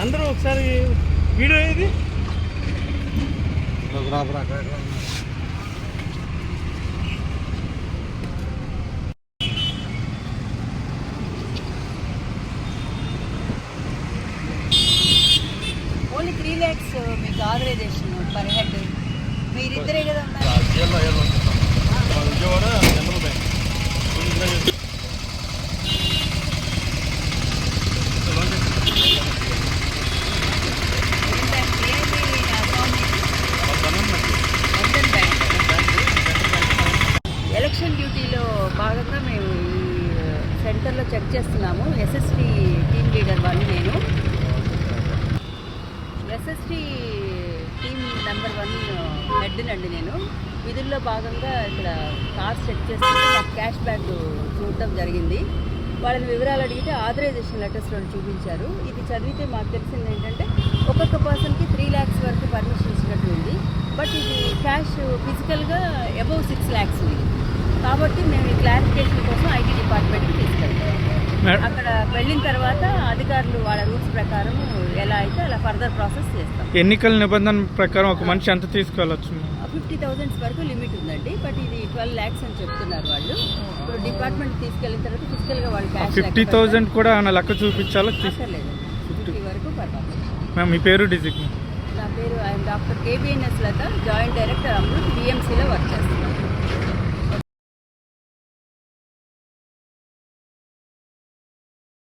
అందరూ ఒకసారి వీడియో ఇది ఓన్లీ త్రీ ల్యాక్స్ మీకు ఆథరైజేషన్ పర్ హెడ్ మీరిద్దరే కదా ఉన్నారు విజయవాడ జనరల్ బ్యాంక్ ఏంటంటే మీ అకౌంట్ బంధన్ బ్యాంక్ ఎలక్షన్ డ్యూటీలో భాగంగా మేము ఈ సెంటర్లో చెక్ చేస్తున్నాము. ఎస్ఎస్టీ టీమ్ లీడర్ వన్ నేను. ఎస్ఎస్టీ టీమ్ నెంబర్ వన్ హెడ్నండి నేను. విధుల్లో భాగంగా ఇక్కడ కార్స్ చెక్ చేస్తుంటే క్యాష్ బ్యాక్ చూడటం జరిగింది. వాళ్ళని వివరాలు అడిగితే ఆథరైజేషన్ లెటర్స్ రెండు చూపించారు. ఇది చదివితే మాకు తెలిసింది ఏంటంటే ఒక్కొక్క పర్సన్కి త్రీ ల్యాక్స్ వరకు పర్మిషన్ ఇచ్చినట్టు ఉంది. బట్ ఇది క్యాష్ ఫిజికల్గా అబౌవ్ సిక్స్ ల్యాక్స్ ఉంది. కాబట్టి మేము ఈ క్లారిఫికేషన్ కోసం ఐటీ డిపార్ట్మెంట్కి తీసుకెళ్తాం. అక్కడ వెళ్ళిన తర్వాత అధికారులు వాళ్ళ రూల్స్ ప్రకారం ఎలా అయితే అలా ఫర్దర్ ప్రాసెస్ చేస్తాం. ఎన్నికల నిబంధన ప్రకారం ఒక మనిషి ఎంత తీసుకెళ్ళచ్చు? ఫిఫ్టీ థౌజండ్స్ వరకు లిమిట్ ఉందండి బట్ ఇది ట్వెల్వ్ ల్యాక్స్ అని చెప్తున్నారు వాళ్ళు. ఇప్పుడు డిపార్ట్మెంట్ తీసుకెళ్ళిన తర్వాత ఫిజికల్గా వాళ్ళు ఫిఫ్టీ థౌజండ్ కూడా ఏమైనా లెక్క చూపించాలో? తీసు అక్కర్లేదు ఫిఫ్టీ వరకు పర్వాలేదు. మ్యామ్ మీ పేరు డిజిగ్ని నా పేరు ఆయన doctor KBNS Latha joint director Amrut బిఎంసీలో work చేస్తున్నాను